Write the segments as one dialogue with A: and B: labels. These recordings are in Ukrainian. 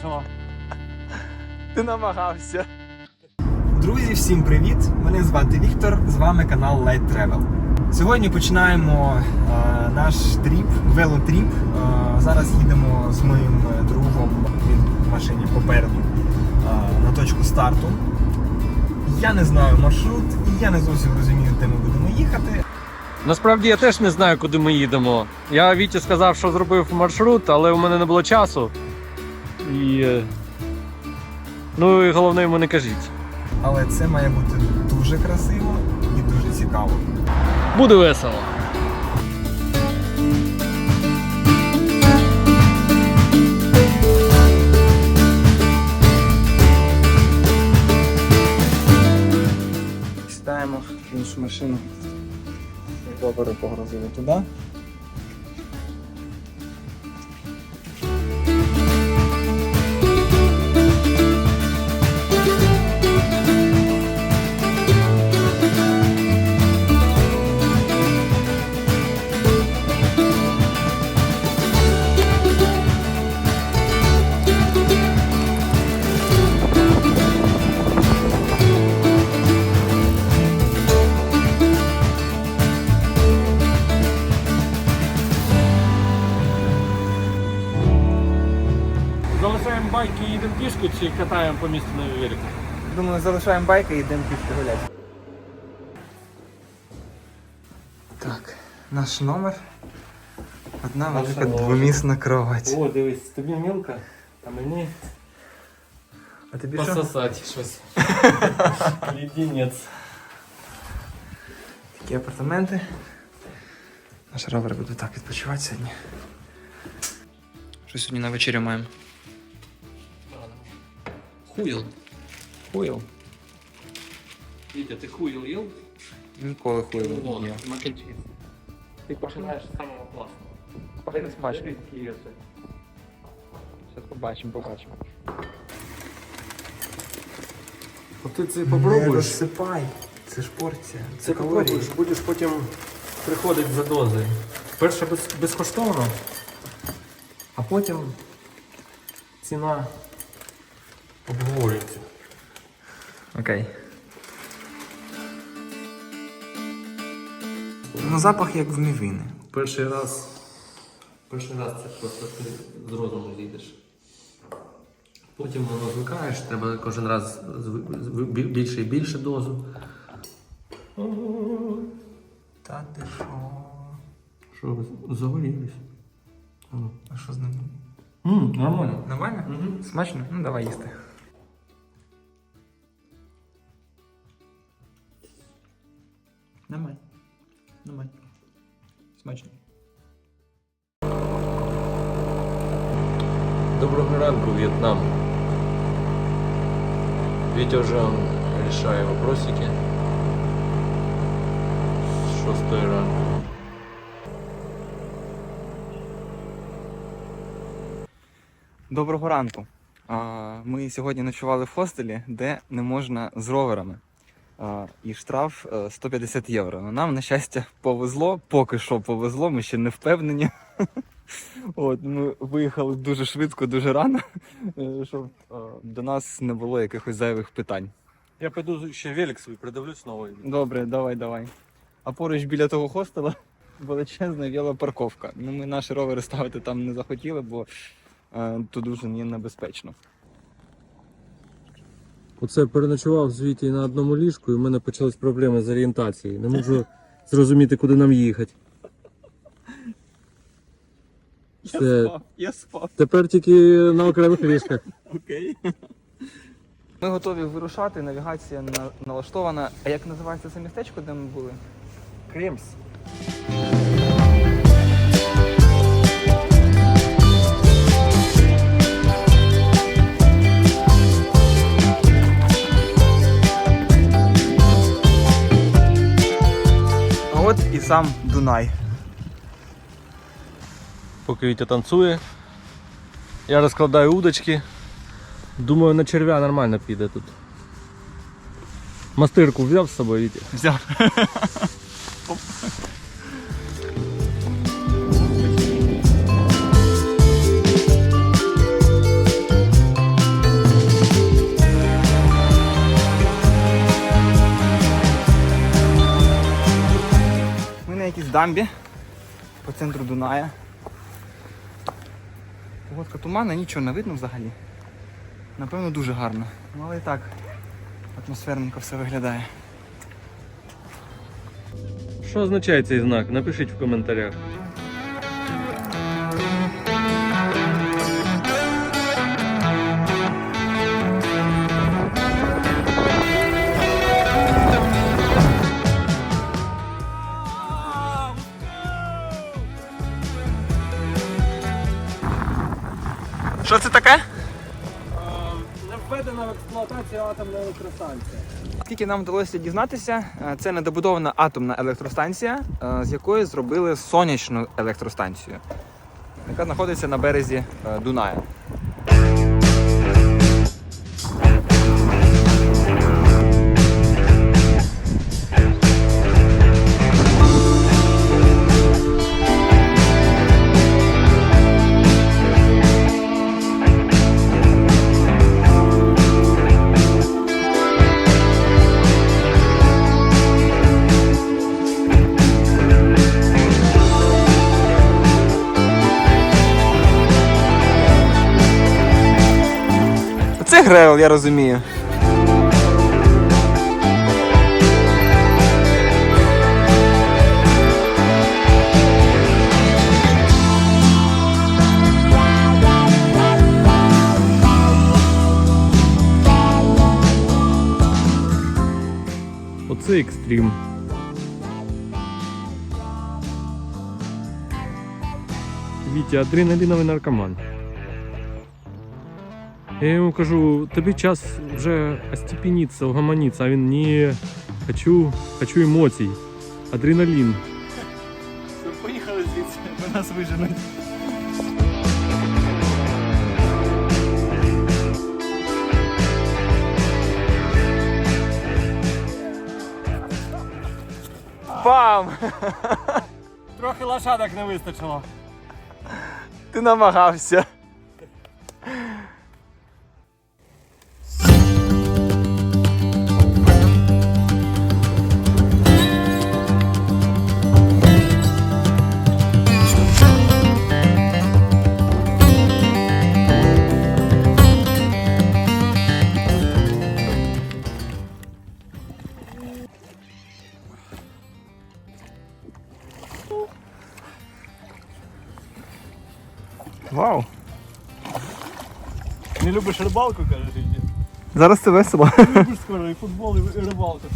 A: вистачило.
B: Ти намагався. Друзі, всім привіт! Мене звати Віктор, з вами канал Light Travel. Сьогодні починаємо е, наш тріп, велотріп. Е, зараз їдемо з моїм е, другом, він в машині попереду е, на точку старту. Я не знаю маршрут, і я не зовсім розумію, де ми будемо їхати.
A: Насправді я теж не знаю, куди ми їдемо. Я Віті сказав, що зробив маршрут, але у мене не було часу. І. е, Ну і головне йому не кажіть.
B: Але це має бути дуже красиво і дуже цікаво.
A: Буде весело.
B: Сідаємо в іншу машину. Добре погрузили туди.
A: Байки і їдемо пішку чи катаємо по місту на велику?
B: Думаю, залишаємо байки і йдемо пішки гуляти. Так, наш номер. Одна
A: Наша
B: велика
A: ложа.
B: двомісна кровать.
A: О, дивись, тобі мілка, а мені
B: А тобі що?
A: пососати щось. Лідінець.
B: Такі апартаменти. Наш ровер буде так відпочивати сьогодні. Що сьогодні на вечерю маємо?
A: Хуїл.
B: Хуїл.
A: Вітя, ти хуїл їв?
B: Ніколи хуїл не їв.
A: Ти починаєш з самого класного.
B: Пахне смачно.
A: Зараз
B: побачимо, побачимо.
A: ти це
B: Не розсипай. Це ж порція.
A: Це попробуєш, будеш потім приходити за дозою. Перше без, безкоштовно, а потім ціна обговорюється.
B: Окей. Ну, запах як в мівини.
A: Перший раз. Перший раз це просто ти з розуму зійдеш. Потім воно звикаєш, треба кожен раз більше і більше дозу.
B: Та ти що?
A: Що ви загорілись?
B: А що з ним?
A: Нормально.
B: Нормально? Смачно? Ну давай їсти. Нормально. Смачно.
A: Доброго ранку, В'єтнам. Вітя вже рішає вопросики. З шостої ранку.
B: Доброго ранку. Ми сьогодні ночували в хостелі, де не можна з роверами. І штраф е, 150 євро. Ну, Нам, на щастя, повезло, поки що повезло, ми ще не впевнені. От, ми виїхали дуже швидко, дуже рано, е, щоб е, до нас не було якихось зайвих питань.
A: Я пойду ще велик свій придивлюсь новий.
B: Добре, давай, давай. А поруч біля того хостела величезна велопарковка. Ну, ми наші ровери ставити там не захотіли, бо е, тут дуже небезпечно.
A: Оце переночував з Віті на одному ліжку, і в мене почались проблеми з орієнтацією. Не можу зрозуміти, куди нам їхати. Це-
B: я спав.
A: Тепер тільки на окремих ліжках.
B: Окей. Ми готові вирушати, навігація на- налаштована. А як називається це містечко, де ми були?
A: Кремс.
B: От і сам Дунай.
A: Поки Вітя танцює. Я розкладаю удочки. Думаю, на черв'я нормально піде тут. Мастирку взяв з собою, Вітя?
B: Взяв. дамбі по центру Дуная. Погодка тумана, нічого не видно взагалі. Напевно, дуже гарно. Ну, але і так атмосферненько все виглядає.
A: Що означає цей знак? Напишіть в коментарях.
B: Що це таке?
A: Не введена в експлуатацію атомна електростанція.
B: Скільки нам вдалося дізнатися, е, це недобудована атомна електростанція, е, з якої зробили сонячну електростанцію, яка знаходиться на березі е, Дуная. Я розумію.
A: Оце екстрім. Вітя, адреналіновий наркоман. Я йому кажу, тобі час вже остепениться, угомониться, а він ні, хочу, хочу емоцій, адреналін.
B: Поїхали звідси, бо нас виженуть. Бам!
A: Трохи лошадок не вистачило.
B: Ти намагався.
A: Любиш рибалку, кажеш, Вітя?
B: Зараз це весело.
A: Любиш скоро і футбол, і рибалку.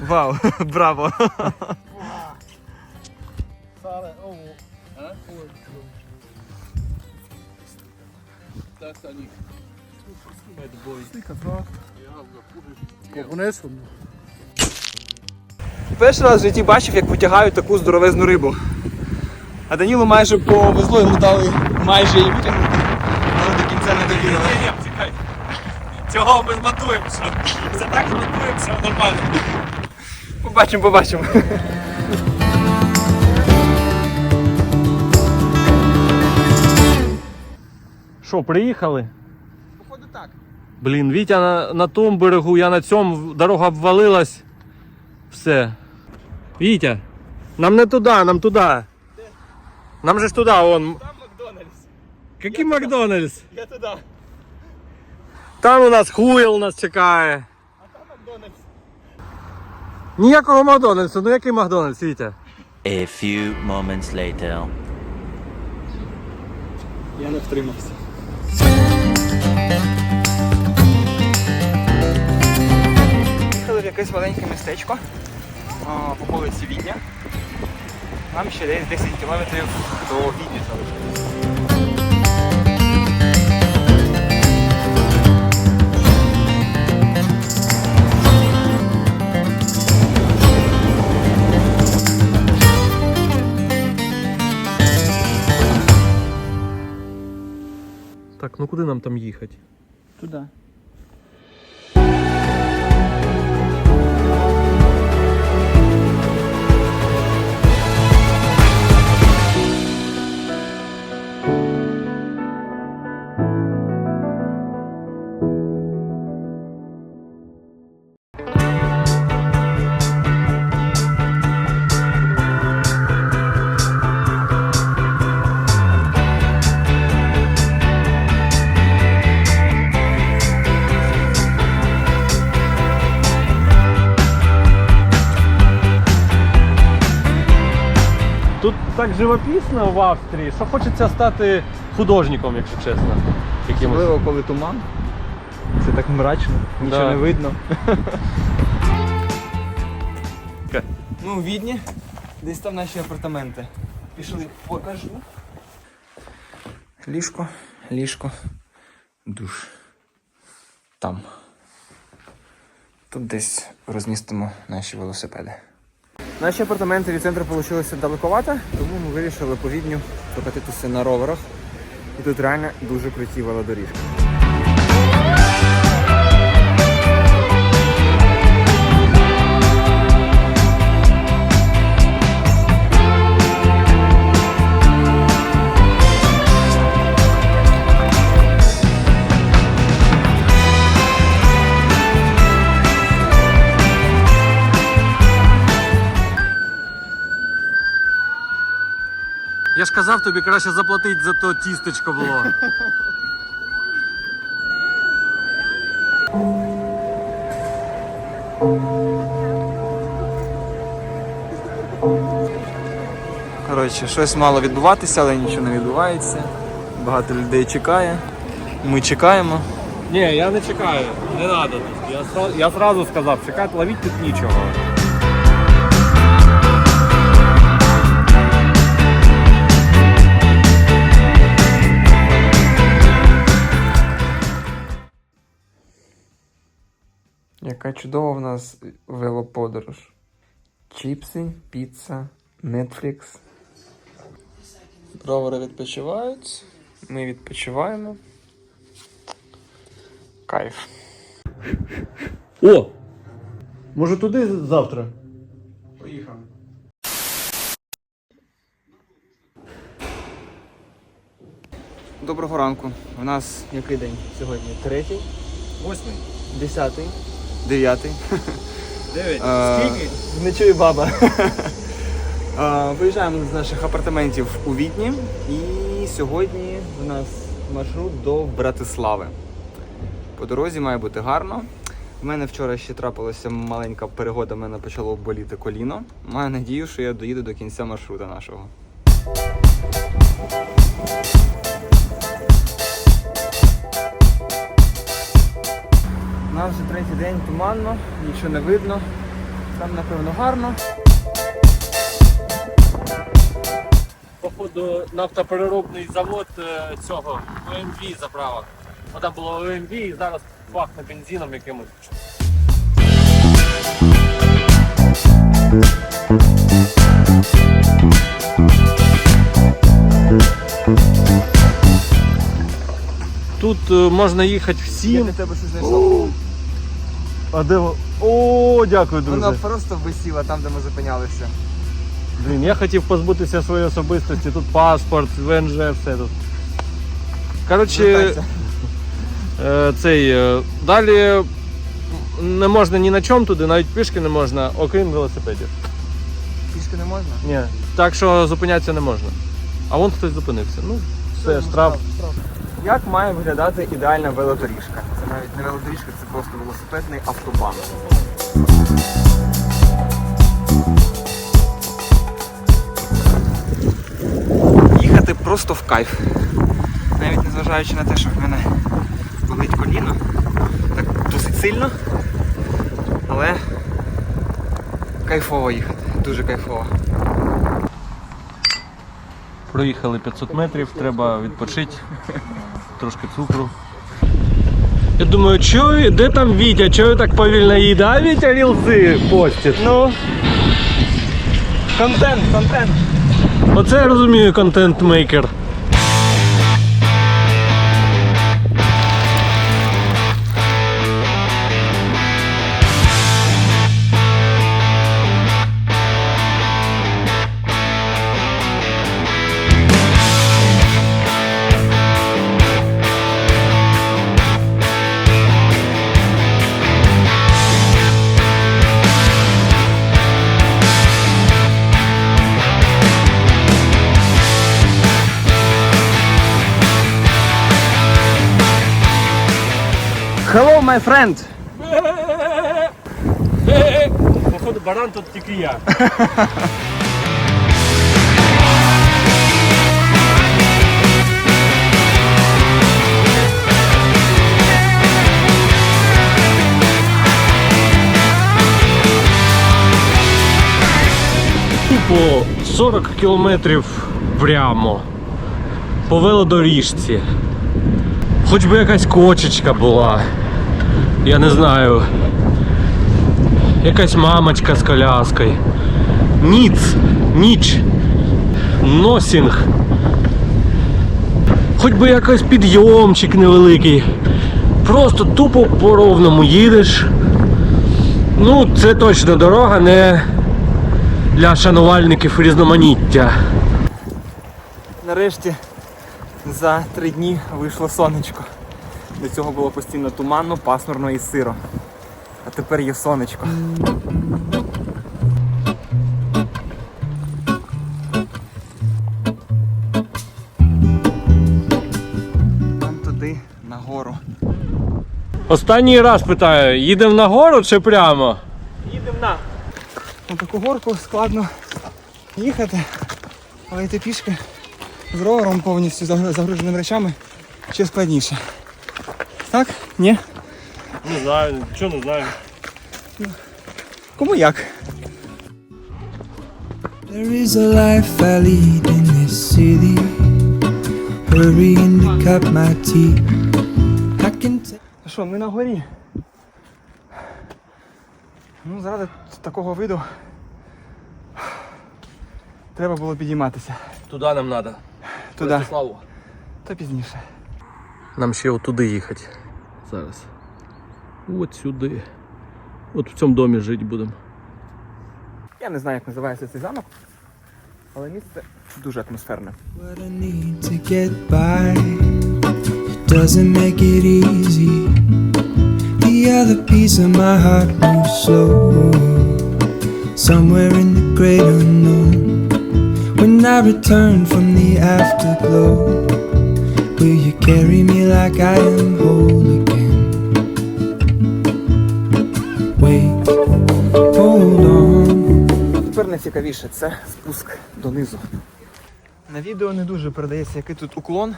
B: Вау, браво!
C: Sara, huh? That's a nick. Snicka bra. Komponenten.
B: Перший раз в житті бачив, як витягають таку здоровезну рибу. А Данілу майже повезло, йому дали майже її витягнути. Але до кінця не довірили.
A: чекай. Цього ми змонтуємо, що це так змонтуємо, все нормально.
B: Побачимо, побачимо.
A: Що, приїхали?
B: Походу так.
A: Блін, Вітя на, на тому берегу, я на цьому, дорога обвалилась. Все. Вітя, нам не туди, нам туди. Нам же ж туди, он.
B: Там Макдональдс.
A: Який Макдональдс?
B: Я туди.
A: Там у нас хуйл нас чекає.
B: А там Макдональдс.
A: Ніякого Макдональдсу, ну який Макдональдс, Вітя?
D: A few moments later.
B: Я не втримався. Їхали в якесь маленьке містечко по вулиці Відня. Нам ще десь 10 кілометрів до Відні залишилось.
A: Ну куди нам там їхати?
B: Туди.
A: Так живописно в Австрії, що хочеться стати художником, якщо чесно. Якимось.
B: Можливо, коли туман. Це так мрачно, нічого
A: Да.
B: не видно. Ми у Відні, десь там наші апартаменти. Пішли, покажу. Ліжко, ліжко, душ. Там. Тут десь розмістимо наші велосипеди. Наші апартаменти від центру вийшли далековато, тому ми вирішили по Відню покатитися на роверах. І тут реально дуже круті велодоріжки.
A: Я ж казав тобі краще заплатити за то тістечко було.
B: Коротше, щось мало відбуватися, але нічого не відбувається. Багато людей чекає. Ми чекаємо.
A: Ні, я не чекаю, не треба тут. Я, сра- я зразу сказав, чекати, ловіть тут нічого.
B: Яка чудова в нас велоподорож. Чіпси, піца, Netflix. Ровери відпочивають. Ми відпочиваємо. Кайф.
A: О! Може туди завтра?
B: Поїхали. Доброго ранку. У нас який день сьогодні? Третій?
A: Восьмий.
B: Десятий? Дев'ятий?
A: Дев'ять.
B: Е, Не чую баба. Е, Виїжджаємо з наших апартаментів у Відні. І сьогодні в нас маршрут до Братислави. По дорозі має бути гарно. У мене вчора ще трапилася маленька перегода, в мене почало боліти коліно. Маю надію, що я доїду до кінця маршрута нашого. Нас вже третій день туманно, нічого не видно. Там, напевно, гарно.
A: Походу, нафтопереробний завод е, цього ОМВ заправок. Ну там було ОМВ і зараз пахне бензином якимось. Тут е, можна їхати
B: Я для тебе щось знайшов.
A: А де во- О, дякую, друже.
B: Вона просто висіла там, де ми зупинялися.
A: Блін, я хотів позбутися своєї особистості. Тут паспорт, ВНЖ, все тут. Коротше,
B: Звертайся.
A: е, цей. е, Далі не можна ні на чому туди, навіть пішки не можна, окрім велосипедів.
B: Пішки не можна?
A: Ні. Так що зупинятися не можна. А вон хтось зупинився. Ну, все, штраф.
B: Як має виглядати ідеальна велодоріжка? Це навіть не велодоріжка, це просто велосипедний автобан. Їхати просто в кайф. Навіть незважаючи на те, що в мене болить коліно. Так досить сильно. Але кайфово їхати. Дуже кайфово.
A: Проїхали 500 метрів, треба відпочити. Трошки цукру. Я думаю, що, де там Вітя? Чого так повільно їде? А Вітя рілси постить.
B: Ну, контент, контент.
A: Оце я розумію контент-мейкер.
B: Hello, my friend!
A: Походу баран тут тільки я. Типу, Тупо 40 кілометрів прямо по велодоріжці. Хоч би якась кочечка була. Я не знаю. Якась мамочка з коляскою. Ніц, ніч, носінг. Хоч би якийсь підйомчик невеликий. Просто тупо по ровному їдеш. Ну, це точно дорога не для шанувальників різноманіття.
B: Нарешті за три дні вийшло сонечко. До цього було постійно туманно, пасмурно і сиро. А тепер є сонечко. Там туди, нагору.
A: Останній раз питаю, їдемо нагору чи прямо?
B: Їдемо на. На таку горку складно їхати, але йти пішки з ровером повністю загруженими речами ще складніше. Так? Ні?
A: Не знаю, нічого не знаю.
B: Кому як?
E: There is a life I lead in this city. Hurrying to cut my teeth. I can tell.
B: Що, ми на горі? Ну, заради такого виду треба було підійматися.
A: Туди нам треба.
B: Туди.
A: Славу.
B: Та пізніше.
A: Нам ще отуди їхати. Зараз. От сюди. От в цьому домі жити будемо.
B: Я не знаю, як називається цей замок, але місце дуже атмосферне.
E: What I need to get by. It doesn't make it easy. The other piece of my heart moves slow. Somewhere in the great unknown. I return from the afterglow, will you carry me like I am whole again? Wait, hold on.
B: Тепер найцікавіше це спуск донизу. На відео не дуже передається, який тут уклон,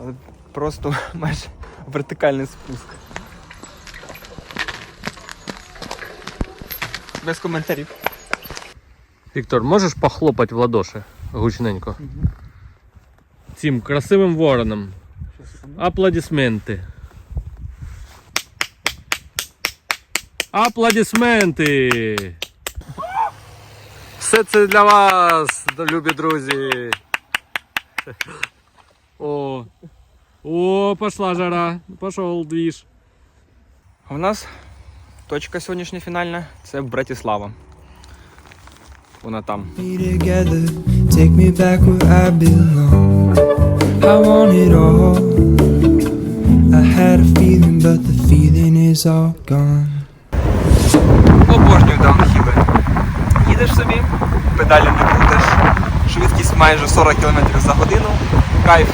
B: але просто майже вертикальний спуск. Без коментарів.
A: Віктор, можеш похлопати в ладоші гучненько? Цим красивим вороном. Аплодисменти. Аплодисменти. Все це для вас, любі друзі. О, о, пошла жара. Пошел двіж.
B: А в нас точка сьогоднішня фінальна це Братислава. Вона там.
E: Take me back where I belong. I want it all. I had a feeling, but the feeling is all gone.
B: Обожнюю даунхіли. Їдеш собі, педалі не крутиш, швидкість майже 40 км за годину. Кайф.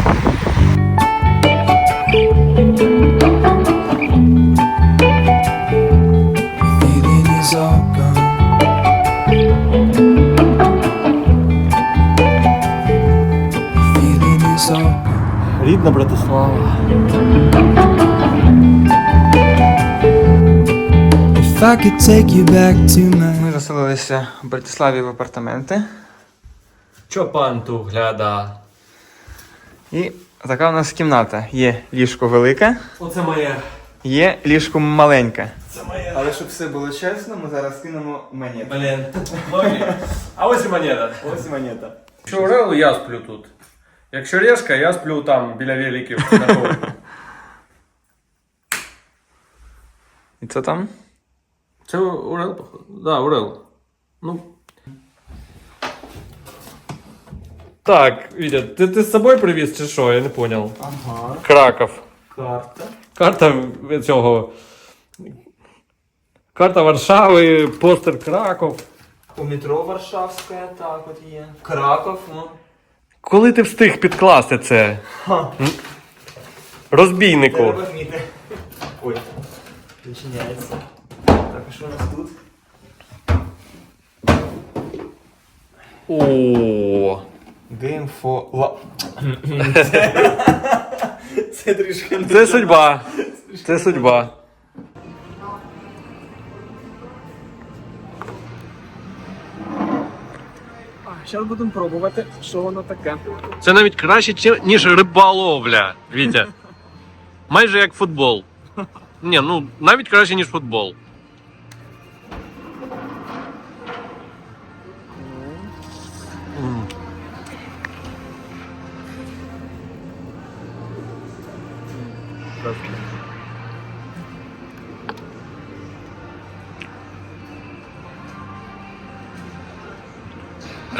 A: Рідна Братислава.
E: If I could take you back to my
B: Ми заселилися в Братиславі в апартаменти.
A: Чо пан ту гляда?
B: І така у нас кімната. Є ліжко велике,
A: Оце моє.
B: є ліжко маленьке.
A: Це моє.
B: Але щоб все було чесно, ми зараз кинемо монету.
A: Блін. А ось і монета.
B: Ось монета.
A: Орел, я сплю тут. Якщо решка, я сплю там біля великів на горі.
B: І це там?
A: Це Орел, походу? Да, Орел. Ну. Так, Вітя, ти, ти з собою привіз чи що? Я не понял.
B: Ага.
A: Краков.
B: Карта.
A: Карта цього. Карта Варшави, постер Краков.
B: У метро Варшавське, так от є. Краков, ну.
A: Коли ти встиг підкласти це?
B: Ха.
A: Розбійнику.
B: Треба вміти. Ой. Відчиняється. Так, а що у нас тут?
A: О.
B: For la... Це трішки не
A: Це судьба. Це судьба.
B: Зараз будемо пробувати, що воно таке.
A: Це навіть краще, ніж риболовля, Вітя. Майже як футбол. Ні, ну навіть краще, ніж футбол.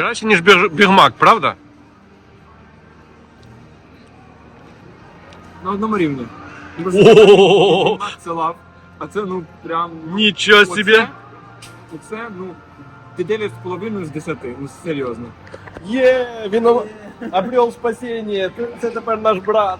A: Краще, ніж біг- бігмак, правда?
B: На одному рівні.
A: О,
B: Це лав. А це ну прям.
A: Нічого собі.
B: Оце, оце ну. Ти 9,5 з 10, ну серйозно.
A: Є, він обрел спасіння. Це тепер наш брат.